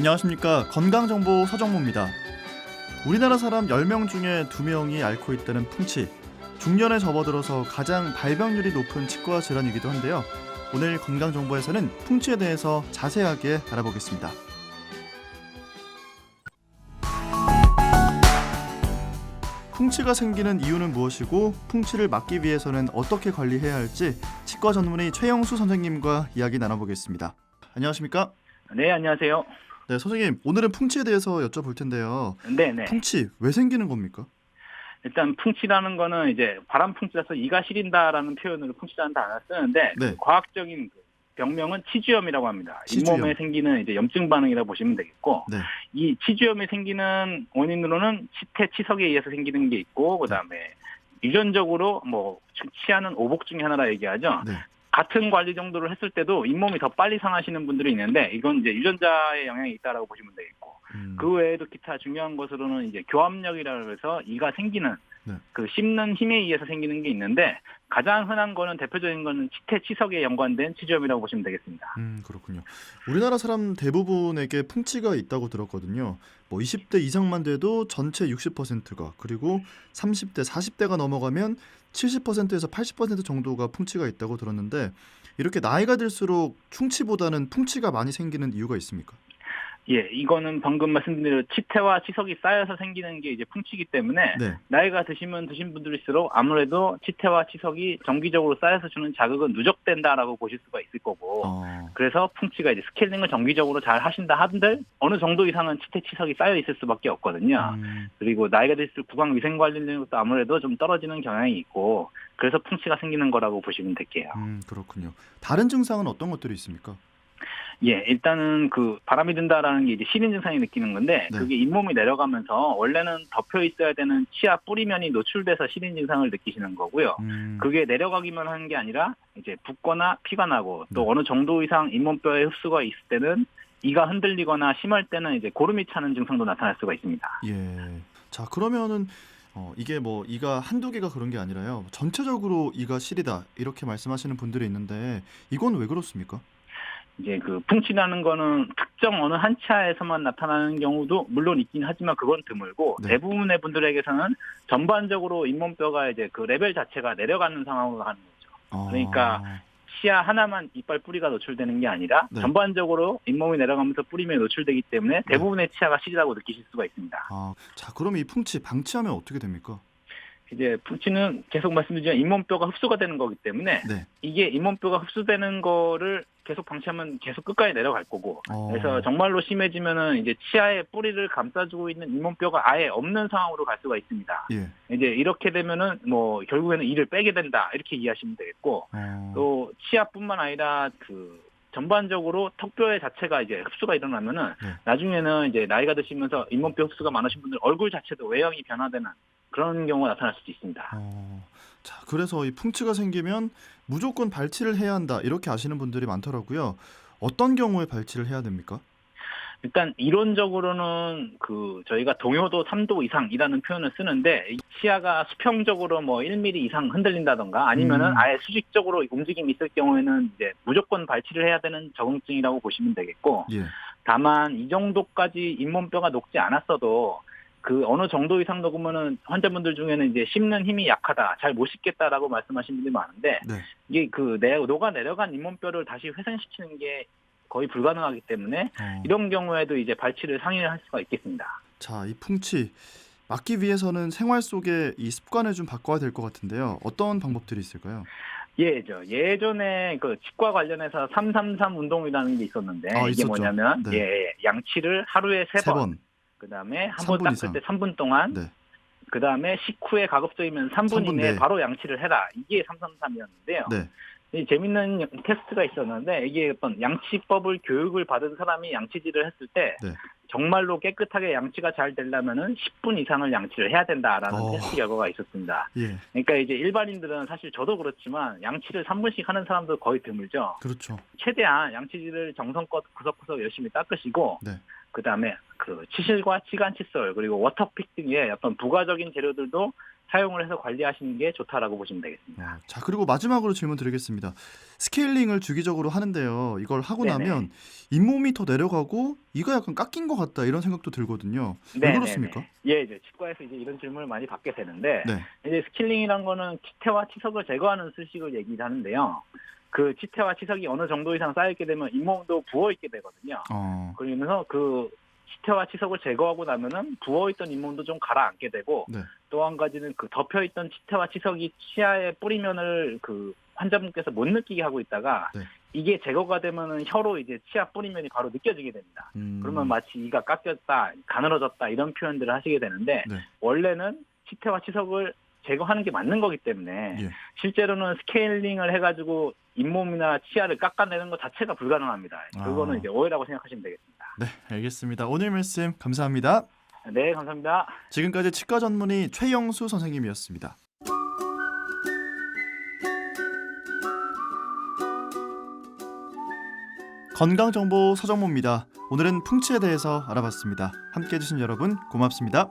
안녕하십니까 건강정보 서정모입니다. 우리나라 사람 10명 중에 2명이 앓고 있다는 풍치 중년에 접어들어서 가장 발병률이 높은 치과 질환이기도 한데요. 오늘 건강정보에서는 풍치에 대해서 자세하게 알아보겠습니다. 풍치가 생기는 이유는 무엇이고 풍치를 막기 위해서는 어떻게 관리해야 할지 치과 전문의 최영수 선생님과 이야기 나눠보겠습니다. 안녕하십니까? 네, 안녕하세요. 네, 선생님 오늘은 풍치에 대해서 여쭤볼 텐데요. 네, 네. 풍치 왜 생기는 겁니까? 일단 풍치라는 거는 이제 바람 풍치라서 이가 시린다라는 표현으로 풍치라는 단어를 쓰는데 네. 과학적인 그 병명은 치주염이라고 합니다. 치주염. 잇몸에 생기는 이제 염증 반응이라고 보시면 되겠고 네. 이 치주염이 생기는 원인으로는 치태 치석에 의해서 생기는 게 있고 그다음에 유전적으로 뭐 치아는 오복 중에 하나라 얘기하죠. 네. 같은 관리 정도를 했을 때도 잇몸이 더 빨리 상하시는 분들이 있는데 이건 이제 유전자의 영향이 있다라고 보시면 되겠고 음, 그 외에도 기타 중요한 것으로는 이제 교합력이라고 해서 이가 생기는 네. 그 씹는 힘에 의해서 생기는 게 있는데 가장 흔한 거는 대표적인 거는 치태 치석에 연관된 치주염이라고 보시면 되겠습니다. 음, 그렇군요. 우리나라 사람 대부분에게 풍치가 있다고 들었거든요. 뭐 20대 이상만 돼도 전체 60%가 그리고 30대, 40대가 넘어가면 70%에서 80% 정도가 풍치가 있다고 들었는데 이렇게 나이가 들수록 충치보다는 풍치가 많이 생기는 이유가 있습니까? 예, 이거는 방금 말씀드린 대로 치태와 치석이 쌓여서 생기는 게 이제 풍치기 때문에 네. 나이가 드시면 드신 분들일수록 아무래도 치태와 치석이 정기적으로 쌓여서 주는 자극은 누적된다라고 보실 수가 있을 거고 어, 그래서 풍치가 이제 스케일링을 정기적으로 잘 하신다 한들 어느 정도 이상은 치태 치석이 쌓여 있을 수밖에 없거든요. 음, 그리고 나이가 들수록 구강 위생 관련된 것도 아무래도 좀 떨어지는 경향이 있고 그래서 풍치가 생기는 거라고 보시면 될게요. 음, 그렇군요. 다른 증상은 어떤 것들이 있습니까? 예, 일단은 그 바람이 든다라는 게 이제 시린 증상이 느끼는 건데 네. 그게 잇몸이 내려가면서 원래는 덮여 있어야 되는 치아 뿌리면이 노출돼서 시린 증상을 느끼시는 거고요. 음, 그게 내려가기만 하는 게 아니라 이제 붓거나 피가 나고 또 네. 어느 정도 이상 잇몸뼈에 흡수가 있을 때는 이가 흔들리거나 심할 때는 이제 고름이 차는 증상도 나타날 수가 있습니다. 예. 자, 그러면은 어, 이게 뭐 이가 한두 개가 그런 게 아니라요. 전체적으로 이가 시리다 이렇게 말씀하시는 분들이 있는데 이건 왜 그렇습니까? 이제 그 풍치라는 거는 특정 어느 한 치아에서만 나타나는 경우도 물론 있긴 하지만 그건 드물고 네. 대부분의 분들에게서는 전반적으로 잇몸뼈가 이제 그 레벨 자체가 내려가는 상황으로 가는 거죠. 어, 그러니까 치아 하나만 이빨 뿌리가 노출되는 게 아니라 네. 전반적으로 잇몸이 내려가면서 뿌리면이 노출되기 때문에 대부분의 치아가 시리다고 느끼실 수가 있습니다. 아, 자, 그럼 이 풍치 방치하면 어떻게 됩니까? 이제 풍치는 계속 말씀드리지만 잇몸뼈가 흡수가 되는 거기 때문에 네. 이게 잇몸뼈가 흡수되는 거를 계속 방치하면 계속 끝까지 내려갈 거고 어, 그래서 정말로 심해지면은 이제 치아의 뿌리를 감싸주고 있는 잇몸뼈가 아예 없는 상황으로 갈 수가 있습니다. 예. 이제 이렇게 되면은 뭐 결국에는 이를 빼게 된다 이렇게 이해하시면 되겠고 어, 또 치아뿐만 아니라 그 전반적으로 턱뼈의 자체가 이제 흡수가 일어나면은 네. 나중에는 이제 나이가 드시면서 잇몸뼈 흡수가 많으신 분들 얼굴 자체도 외형이 변화되는 그런 경우가 나타날 수도 있습니다. 어, 자, 그래서 이 풍치가 생기면 무조건 발치를 해야 한다 이렇게 아시는 분들이 많더라고요. 어떤 경우에 발치를 해야 됩니까? 일단 이론적으로는 그 저희가 동요도 3도 이상이라는 표현을 쓰는데 이 치아가 수평적으로 뭐 1mm 이상 흔들린다던가 아니면은 음. 아예 수직적으로 움직임이 있을 경우에는 이제 무조건 발치를 해야 되는 적응증이라고 보시면 되겠고 예. 다만 이 정도까지 잇몸뼈가 녹지 않았어도 그 어느 정도 이상 녹으면은 환자분들 중에는 이제 씹는 힘이 약하다, 잘 못 씹겠다라고 말씀하시는 분들이 많은데 네. 이게 그 내, 녹아 내려간 잇몸뼈를 다시 회생시키는 게 거의 불가능하기 때문에 어, 이런 경우에도 이제 발치를 상의를 할 수가 있겠습니다. 자, 이 풍치 막기 위해서는 생활 속에 이 습관을 좀 바꿔야 될 것 같은데요. 어떤 방법들이 있을까요? 예, 저 예전에 그 치과 관련해서 333 운동이라는 게 있었는데 아, 이게 있었죠. 뭐냐면 네. 예, 양치를 하루에 세세 번, 번. 그다음에 한 3분 번 닦을. 때 3분 동안 네. 그다음에 식후에 가급적이면 3분, 3분 이내에 내. 바로 양치를 해라. 이게 333이었는데요. 네. 이 재밌는 테스트가 있었는데 이게 어떤 양치법을 교육을 받은 사람이 양치질을 했을 때 네. 정말로 깨끗하게 양치가 잘 되려면은 10분 이상을 양치를 해야 된다라는 어. 테스트 결과가 있었습니다. 예. 그러니까 이제 일반인들은 사실 저도 그렇지만 양치를 3분씩 하는 사람도 거의 드물죠. 그렇죠. 최대한 양치질을 정성껏 구석구석 열심히 닦으시고 네. 그다음에 그 치실과 치간 칫솔 그리고 워터픽 등의 어떤 부가적인 재료들도 사용을 해서 관리하시는 게 좋다라고 보시면 되겠습니다. 아, 자 그리고 마지막으로 질문 드리겠습니다. 스케일링을 주기적으로 하는데요. 이걸 하고 네네. 나면 잇몸이 더 내려가고 이가 약간 깎인 것 같다 이런 생각도 들거든요. 왜 네네네. 그렇습니까? 예, 이제 치과에서 이제 이런 질문을 많이 받게 되는데 네. 이제 스킬링이란 거는 치태와 치석을 제거하는 수식을 얘기하는데요. 그 치태와 치석이 어느 정도 이상 쌓이게 되면 잇몸도 부어 있게 되거든요. 어, 그러면서 그 치태와 치석을 제거하고 나면은 부어있던 잇몸도 좀 가라앉게 되고 네. 또한 가지는 그 덮여있던 치태와 치석이 치아의 뿌리면을 그 환자분께서 못 느끼게 하고 있다가 네. 이게 제거가 되면은 혀로 이제 치아 뿌리면이 바로 느껴지게 됩니다. 음, 그러면 마치 이가 깎였다, 가늘어졌다 이런 표현들을 하시게 되는데 네. 원래는 치태와 치석을 제거하는 게 맞는 거기 때문에 예. 실제로는 스케일링을 해가지고 잇몸이나 치아를 깎아내는 것 자체가 불가능합니다. 그거는 아. 이제 오해라고 생각하시면 되겠습니다. 네, 알겠습니다. 오늘 말씀 감사합니다. 네, 감사합니다. 지금까지 치과 전문의 최영수 선생님이었습니다. 건강정보 서정모입니다. 오늘은 풍치에 대해서 알아봤습니다. 함께 해주신 여러분 고맙습니다.